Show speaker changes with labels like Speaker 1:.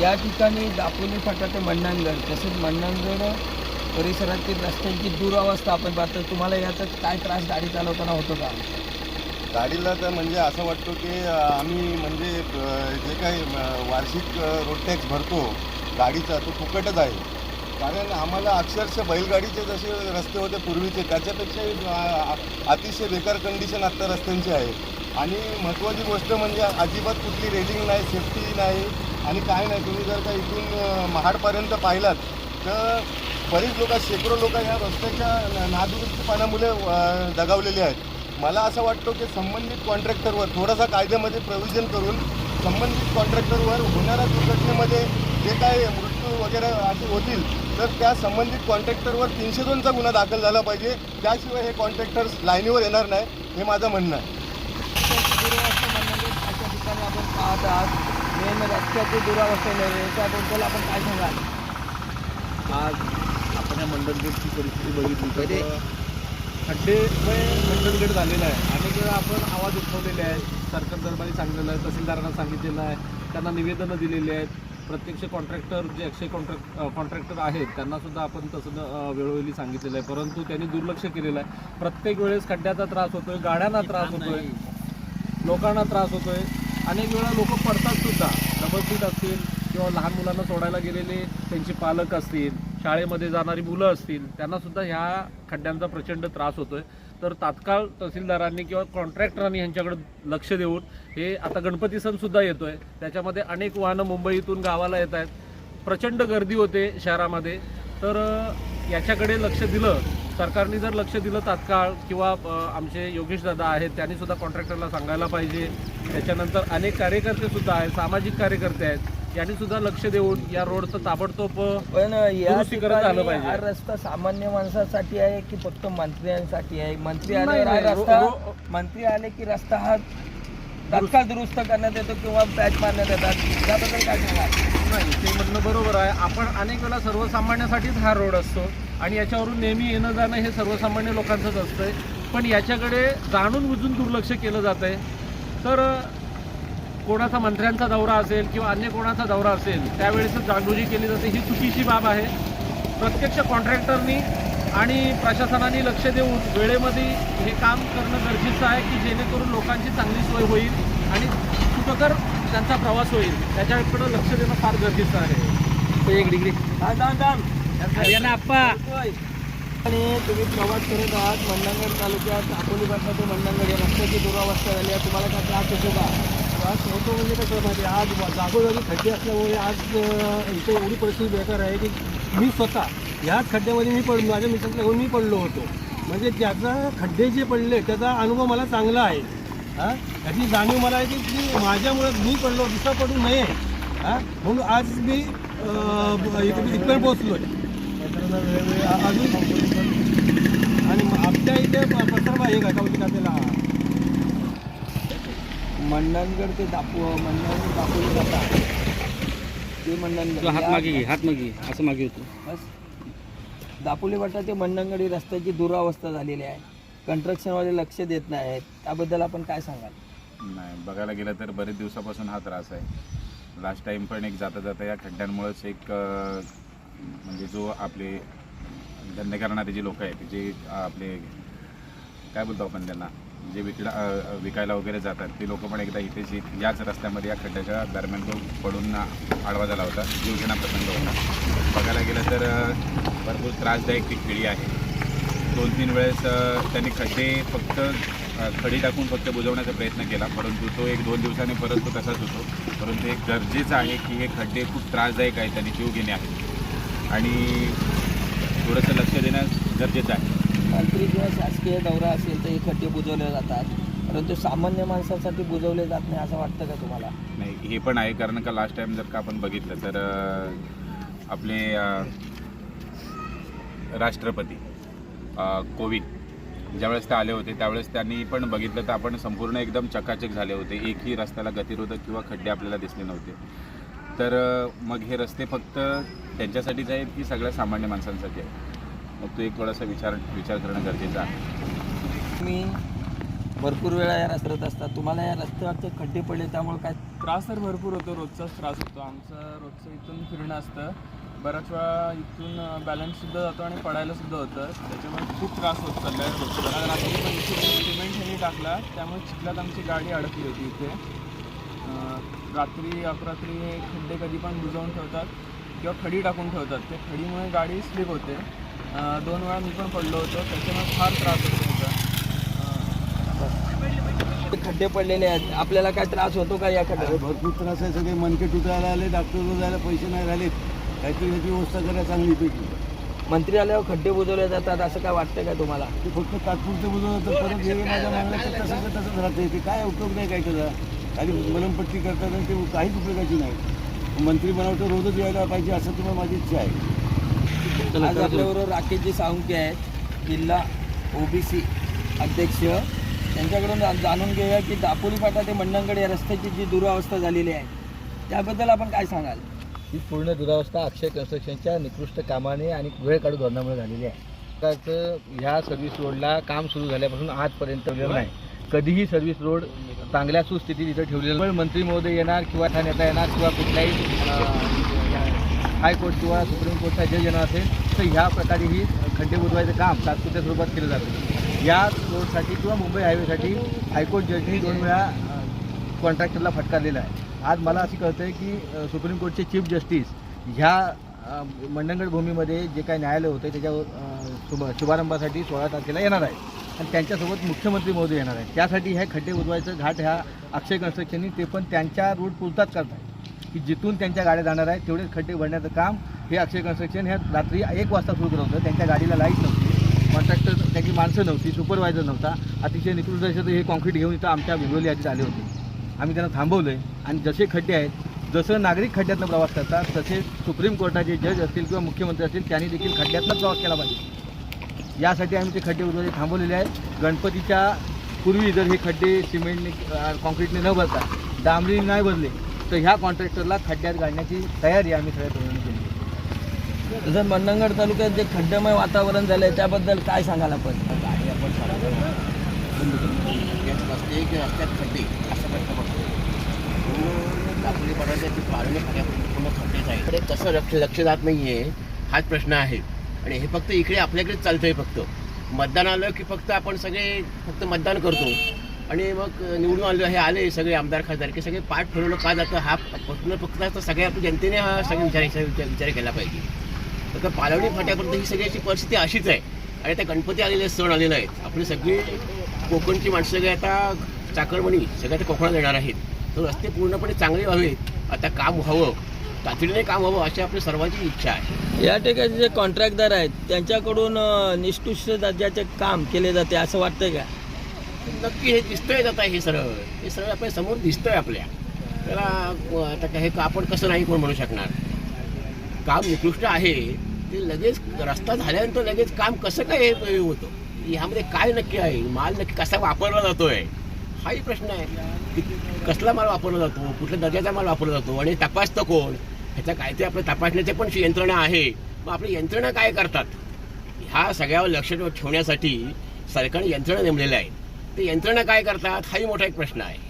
Speaker 1: या ठिकाणी दापोली फाटा ते मंडणगड तसेच मंडणगड परिसरातील रस्त्यांची दुरावस्था आपण पाहतो. तुम्हाला याचा काय त्रास गाडी चालवताना होतो का?
Speaker 2: गाडीला तर म्हणजे असं वाटतो की आम्ही म्हणजे जे काही वार्षिक रोड टॅक्स भरतो गाडीचा तो फुकटच आहे. कारण आम्हाला अक्षरशः बैलगाडीचे जसे रस्ते होते पूर्वीचे त्याच्यापेक्षाही अतिशय बेकार कंडिशन आत्ता रस्त्यांची आहे. आणि महत्त्वाची गोष्ट म्हणजे अजिबात कुठली रेलिंग नाही सेफ्टी नाही आणि काय नाही. तुम्ही जर का इथून महाडपर्यंत पाहिलात तर बरीच लोक शेकडो लोक ह्या रस्त्याच्या न- नादुरुस्तीपणामुळे दगावलेले आहेत. मला असं वाटतं की संबंधित कॉन्ट्रॅक्टरवर थोडासा कायद्यामध्ये प्रोव्हिजन करून संबंधित कॉन्ट्रॅक्टरवर होणाऱ्या दुर्घटनेमध्ये जे काय मृत्यू वगैरे असे होतील तर त्या संबंधित कॉन्ट्रॅक्टरवर तीनशे दोनचा गुन्हा दाखल झाला पाहिजे. त्याशिवाय हे कॉन्ट्रॅक्टर्स लाईनीवर येणार नाही हे माझं म्हणणं आहे
Speaker 1: रस्त्याची दुरावस्था म्हणजे अशा ठिकाणी आपण पाहत आहात. मेन रस्त्याची दुरावस्था नाही याच्याबद्दल आपण काय सांगाल?
Speaker 3: आज आपण या मंडणगडची परिस्थिती बघितली तर खड्डे मंडणगड झालेला आहे. अनेक वेळा आपण आवाज उठवलेले आहेत सरकार दरबारी सांगलेलं आहे तहसीलदारांना सांगितलेलं आहे त्यांना निवेदनं दिलेली आहेत प्रत्यक्ष कॉन्ट्रॅक्टर जे अक्षय कॉन्ट्रॅक्ट कॉन्ट्रॅक्टर आहेत त्यांना सुद्धा आपण तसं वेळोवेळी सांगितलेलं आहे. परंतु त्यांनी दुर्लक्ष केलेलं आहे. प्रत्येक वेळेस खड्ड्याचा त्रास होतोय गाड्यांना त्रास होतोय लोकांना त्रास होतोय. अनेक वेळा लोक पडतात सुद्धा. डबल सीट असतील किंवा लहान मुलांना सोडायला गेलेले त्यांचे पालक असतील शाळेमध्ये जाणारी मुलं असतील त्यांना सुद्धा ह्या खड्ड्यांचा प्रचंड त्रास होतोय. तर तात्काळ तहसीलदारांनी किंवा कॉन्ट्रॅक्टरांनी ह्यांच्याकडे लक्ष देऊन हे आता गणपती सण सुद्धा येतोय. त्याच्यामध्ये अनेक वाहनं मुंबईतून गावाला येत आहेत. प्रचंड गर्दी होते शहरामध्ये. तर याच्याकडे लक्ष दिलं सरकारने जर लक्ष दिलं तात्काळ किंवा आमचे योगेश दादा आहेत त्यांनी सुद्धा कॉन्ट्रॅक्टरला सांगायला पाहिजे. त्याच्यानंतर अनेक कार्यकर्ते सुद्धा आहेत सामाजिक कार्यकर्ते आहेत यांनी सुद्धा लक्ष देऊन या रोडचं ताबडतोब
Speaker 1: पण या
Speaker 3: झालं पाहिजे.
Speaker 1: हा रस्ता सामान्य माणसासाठी आहे की फक्त मंत्र्यांसाठी आहे? मंत्री
Speaker 3: रो-
Speaker 1: मंत्री आले की रस्ता हा तत्काळ दुरुस्त करण्यात येतो किंवा पॅच मारण्यात येतात. त्याबद्दल काय सांगाल?
Speaker 3: नाही ते म्हणणं बरोबर आहे. आपण अनेक वेळा सर्वसामान्यासाठीच हा रोड असतो आणि याच्यावरून नेहमी येणं जाणं हे सर्वसामान्य लोकांचंच असतंय. पण याच्याकडे जाणून बुजून दुर्लक्ष केलं जात आहे तर कोणाचा मंत्र्यांचा दौरा असेल किंवा अन्य कोणाचा दौरा असेल त्यावेळेसच जागृती केली जाते. ही चुकीची बाब आहे. प्रत्यक्ष कॉन्ट्रॅक्टरनी आणि प्रशासनाने लक्ष देऊन वेळेमध्ये हे काम करणं गरजेचं आहे की जेणेकरून लोकांची चांगली सोय होईल आणि सुखकर त्यांचा प्रवास होईल. त्याच्याकडे लक्ष देणं फार गरजेचं आहे. एक डिग्री.
Speaker 1: आणि तुम्ही प्रवास करत आहात मंडणगड तालुक्यात अकोली पासून ते मंडणगड या रस्त्याची दुरावस्था झाली आहे. तुम्हाला काय त्रास होतो का?
Speaker 4: त्रास होतो म्हणजे कसं माहिती आहे, आज जागोजागी खड्डे असल्यामुळे आज इथे एवढी परिस्थिती बेकार आहे की मी स्वतः ह्याच खड्ड्यामध्ये मी पडलो माझ्या मित्रांना घेऊन मी पडलो होतो. म्हणजे त्याचा खड्डे जे पडले त्याचा अनुभव मला चांगला आहे. हां? त्याची जाणीव मला आहे की की माझ्यामुळे मी पडलो दुसरा पडू नये. हां? म्हणून आज मी इथपर्यंत पोहोचलो आहे अजून आणि आमच्या इथे पसरवा आहे का हा
Speaker 1: मंडणगड ते दापो मंडणगड दापोली जाता. ते मंडणगड.
Speaker 5: हात मागे घे हात मागे. असं मागे होतो.
Speaker 1: बस. दापोली वाटा ते मंडणगड रस्त्याची दुरावस्था झालेली आहे. कंस्ट्रक्शनवाले लक्ष देत नाही आहेत. त्याबद्दल आपण काय सांगाल?
Speaker 6: नाही बघायला गेलं तर बरेच दिवसापासून हा त्रास आहे. लास्ट टाईम पण एक जाता जाता या खड्ड्यांमुळेच एक म्हणजे जो आपले धंदे करणारे जे लोक आहेत जे आपले काय बोलतो आपण त्यांना? जे विकला विकायला वगैरे जातात ते लोक पण एकदा इथेच याच रस्त्यामध्ये या खड्ड्याच्या दरम्यान तो पडून आडवा झाला होता. जीवघेणा प्रसंग होता. बघायला गेलं तर भरपूर त्रासदायक ती खेळी आहे. दोन तीन वेळेस त्यांनी खड्डे फक्त खडी टाकून फक्त बुजवण्याचा प्रयत्न केला परंतु तो एक दोन दिवसांनी परत तो तसाच होतो. परंतु एक गरजेचं आहे की हे खड्डे खूप त्रासदायक आहेत त्यांनी जीव घेणे आहेत. आणि थोडंसं लक्ष देणं गरजेचं आहे.
Speaker 1: मंत्री किंवा शासकीय दौरा असेल तर हे खड्डे बुजवले जातात. परंतु सामान्य माणसासाठी बुजवले जात नाही असं वाटतं का तुम्हाला?
Speaker 6: नाही हे पण आहे. कारण का लास्ट टाइम जर का आपण बघितलं तर अ, आपले अ, राष्ट्रपती अ, कोविंद ज्यावेळेस ते आले होते त्यावेळेस त्यांनी पण बघितलं तर आपण संपूर्ण एकदम चकाचक झाले होते. एकही रस्त्याला गतिरोधक किंवा खड्डे आपल्याला दिसले नव्हते. तर अ, मग हे रस्ते फक्त त्यांच्यासाठीच आहेत की सगळ्या सामान्य माणसांसाठी आहेत? मग तो एक थोडासा विचार विचार करणं गरजेचं आहे.
Speaker 1: मी भरपूर वेळा या रस्त्यात असतात तुम्हाला या रस्त्यावरचे खड्डे पडले त्यामुळे काय
Speaker 5: त्रास तर भरपूर होतो. रोजचाच त्रास होतो. आमचं रोजचं इथून फिरणं असतं. बऱ्याच वेळा इथून बॅलन्ससुद्धा जातो आणि पडायलासुद्धा होतं. त्याच्यामुळे खूप त्रास होत चालला आहे. रोजचा रात्री पण सिमेंट ह्यांनी टाकला. त्यामुळे चिखलात आमची गाडी अडकली होती इथे. रात्री अपरात्री हे खड्डे कधी पण बुजवून ठेवतात किंवा खडी टाकून ठेवतात. ते खडीमुळे गाडी स्लिप होते. दोन वेळा मी पण पडलो होतो त्याच्यामुळे फार त्रास होतो
Speaker 1: खड्डे पडलेले आहेत. आपल्याला काय त्रास होतो का या
Speaker 7: अरे
Speaker 1: खड्ड्यात
Speaker 7: भरपूर त्रास आहे. सगळे मनके तुटायला आले डॉक्टरवर जायला पैसे नाही राहिलेत काहीतरी याची व्यवस्था करा चांगली पैकी.
Speaker 1: मंत्री आल्यावर खड्डे बुजवले जातात असं काय वाटतं का तुम्हाला?
Speaker 7: ते फक्त तात्पुरते बुजवलं तर परत हे माझ्या मागण्या तर तसंच तसंच राहते ते काय उपयोग नाही काय त्याचा? खाली मलमपट्टी करतात आणि ते काहीच उपयोगाची नाही. मंत्री बनावं तर रोजच यायला पाहिजे असं तुम्हाला माझी इच्छा आहे.
Speaker 1: आज आपल्याबरोबर राकेशजी साळुंके आहेत जिल्हा ओबीसी अध्यक्ष. त्यांच्याकडून जाणून घेऊया की दापोली फाटा ते मंडणगड या रस्त्याची जी दुरावस्था झालेली आहे त्याबद्दल आपण काय सांगाल?
Speaker 8: ही पूर्ण दुरावस्था अक्षय कन्स्ट्रक्शनच्या निकृष्ट कामाने आणि वेळ काढू धोरणामुळे झालेली आहे. सरकारचं ह्या सर्व्हिस रोडला काम सुरू झाल्यापासून आजपर्यंत नाही. कधीही सर्व्हिस रोड चांगल्या सुस्थितीत इथं ठेवलेलं मंत्री महोदय येणार किंवा नेता येणार किंवा कुठल्याही हायकोर्ट किंवा सुप्रीम कोर्टचा जज येणार असेल तर ह्या प्रकारे ही खड्डे बुजवायचं काम तात्पुरत्या स्वरूपात केलं जातं. या रोडसाठी किंवा मुंबई हायवेसाठी हायकोर्ट जजनी दोन वेळा कॉन्ट्रॅक्टरला फटकारलेला आहे. आज मला असं कळतं आहे की सुप्रीम कोर्टचे चीफ जस्टिस ह्या अ, मंडणगड भूमीमध्ये जे काही न्यायालय होतं त्याच्यावर शुभ शुभारंभासाठी सोळा तारखेला येणार आहे. आणि त्यांच्यासोबत मुख्यमंत्री मोदी येणार आहे त्यासाठी हे खड्डे बुजवायचं घाट ह्या अक्षय कन्स्ट्रक्शननी ते पण त्यांच्या रूट पुरताच करत आहे की जिथून त्यांच्या गाड्या जाणार आहेत तेवढेच खड्डे भरण्याचं काम हे अक्षय कन्स्ट्रक्शन ह्या रात्री एक वाजता सुरू करत होतं. त्यांच्या गाडीला लाइट नव्हती. कॉन्ट्रॅक्टर त्यांची माणसं नव्हती सुपरवायझर नव्हता. अतिशय निकृष्ट दर्शक हे कॉन्क्रीट घेऊन इथं आमच्या भिंगवली यादीत आले होते. आम्ही त्यांना थांबवलं आहे आणि जसे खड्डे आहेत जसं नागरिक खड्ड्यातनं प्रवास करतात तसे सुप्रीम कोर्टाचे जज असतील किंवा मुख्यमंत्री असतील त्यांनी देखील खड्ड्यातनं प्रवास केला पाहिजे. यासाठी आम्ही ते खड्डे उद्या थांबवलेले आहेत. गणपतीच्या पूर्वी जर हे खड्डे सिमेंटने कॉन्क्रीटने न भरता डांबरीने नाही भरले तर ह्या कॉन्ट्रॅक्टरला खड्ड्यात घालण्याची तयारी आम्ही सगळ्या तरुणांनी केली.
Speaker 1: तसं मंडणगड तालुक्यात जे खड्डेमय वातावरण झालं आहे त्याबद्दल काय सांगाल आपण?
Speaker 9: रस्ते की रस्त्यात खड्डे असा प्रश्न पडतो पूर्ण दापोली पडवण्याची पारणे पूर्ण खड्डेच आहे इकडे कसं लक्ष लक्ष जात नाही आहे हाच प्रश्न आहे. आणि हे फक्त इकडे आपल्याकडेच चालतं आहे फक्त. मतदान आलं की फक्त आपण सगळे फक्त मतदान करतो. आणि मग निवडून आले हे आले सगळे आमदार खासदार की सगळे पाठ फिरवलं का जातं हा फक्त फक्त आता सगळ्या आपल्या जनतेने हा सगळे विचारायचा विचार विचार केला पाहिजे. तर पालवणी फाट्यापर्यंत ही सगळ्याची परिस्थिती अशीच आहे. आणि आता गणपती आलेले सण आलेले आहेत. आपली सगळी कोकणची माणसं सगळे आता चाकरमणी सगळ्या आता कोकणात येणार आहेत. तर रस्ते पूर्णपणे चांगले व्हावेत. आता काम व्हावं. तातडीने काम व्हावं अशी आपली सर्वांची इच्छा आहे.
Speaker 1: या ठिकाणी जे कॉन्ट्रॅक्टदार आहेत त्यांच्याकडून निष्ठुष दर्जाचे काम केले जाते असं वाटतंय का?
Speaker 9: नक्की हे दिसतंय आता हे सरळ. हे सरळ आपल्यासमोर दिसतंय आपल्या. त्याला आता काय हे का आपण कसं नाही कोण म्हणू शकणार? काम निकृष्ट आहे. ते लगेच रस्ता झाल्यानंतर लगेच काम कसं काय हे- होतं? ह्यामध्ये काय नक्की आहे? माल नक्की कसा वापरला जातोय? हाही प्रश्न आहे. की कसला माल वापरला जातो? कुठल्या दर्जाचा माल वापरला जातो? आणि तपासतं कोण? ह्याच्या काय ते आपल्या तपासण्याचे पण यंत्रणा आहे. मग आपली यंत्रणा काय करतात? ह्या सगळ्यावर लक्ष ठेवण्यासाठी सरकारने यंत्रणा नेमलेल्या आहेत. ते यंत्रणा काय करतात? हाही मोठा एक प्रश्न आहे.